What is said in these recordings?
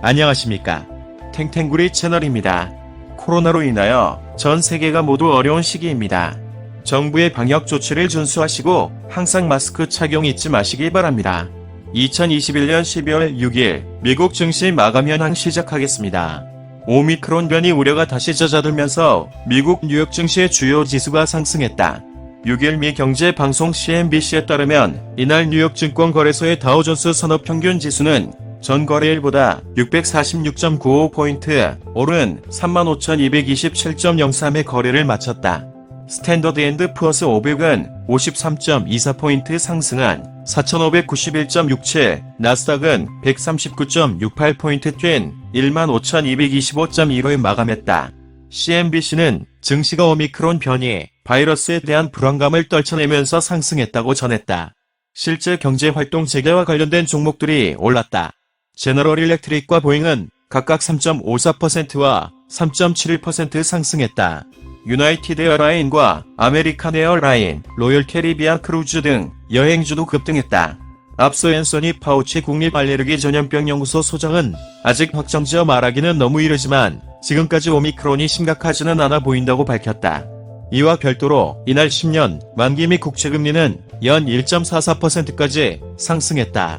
안녕하십니까. 탱탱구리 채널입니다. 코로나로 인하여 전 세계가 모두 어려운 시기입니다. 정부의 방역 조치를 준수하시고 항상 마스크 착용 잊지 마시기 바랍니다. 2021년 12월 6일 미국 증시 마감 현황 시작하겠습니다. 오미크론 변이 우려가 다시 잦아들면서 미국 뉴욕 증시의 주요 지수가 상승했다. 6일 미 경제 방송 CNBC에 따르면 이날 뉴욕 증권 거래소의 다우존스 산업 평균 지수는 전 거래일보다 646.95포인트 오른 35,227.03의 거래를 마쳤다. 스탠더드 앤드 푸어스 500은 53.24포인트 상승한 4,591.67, 나스닥은 139.68포인트 뛴 15,225.15에 마감했다. CNBC는 증시가 오미크론 변이 바이러스에 대한 불안감을 떨쳐내면서 상승했다고 전했다. 실제 경제 활동 재개와 관련된 종목들이 올랐다. 제너럴 일렉트릭과 보잉은 각각 3.54%와 3.71% 상승했다. 유나이티드 에어라인과 아메리칸 에어라인, 로열 캐리비안 크루즈 등 여행주도 급등했다. 앞서 앤서니 파우치 국립 알레르기 전염병 연구소 소장은 아직 확정지어 말하기는 너무 이르지만 지금까지 오미크론이 심각하지는 않아 보인다고 밝혔다. 이와 별도로 이날 10년 만기 및 국채금리는 연 1.44%까지 상승했다.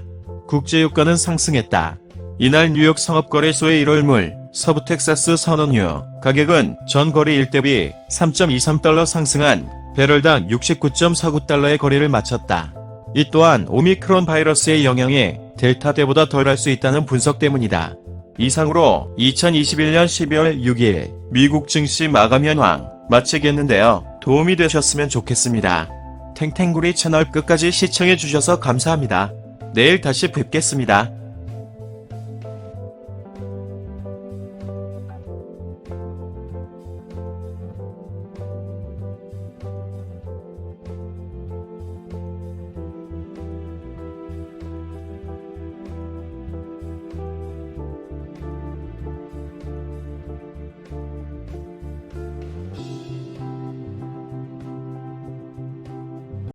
국제유가는 상승했다. 이날 뉴욕 상업거래소의 1월물 서부 텍사스 선원유 가격은 전 거래 일 대비 3.23달러 상승한 배럴당 69.49달러의 거래를 마쳤다. 이 또한 오미크론 바이러스의 영향이 델타 때보다 덜할 수 있다는 분석 때문이다. 이상으로 2021년 12월 6일 미국 증시 마감 현황 마치겠는데요. 도움이 되셨으면 좋겠습니다. 탱탱구리 채널 끝까지 시청해주셔서 감사합니다. 내일 다시 뵙겠습니다.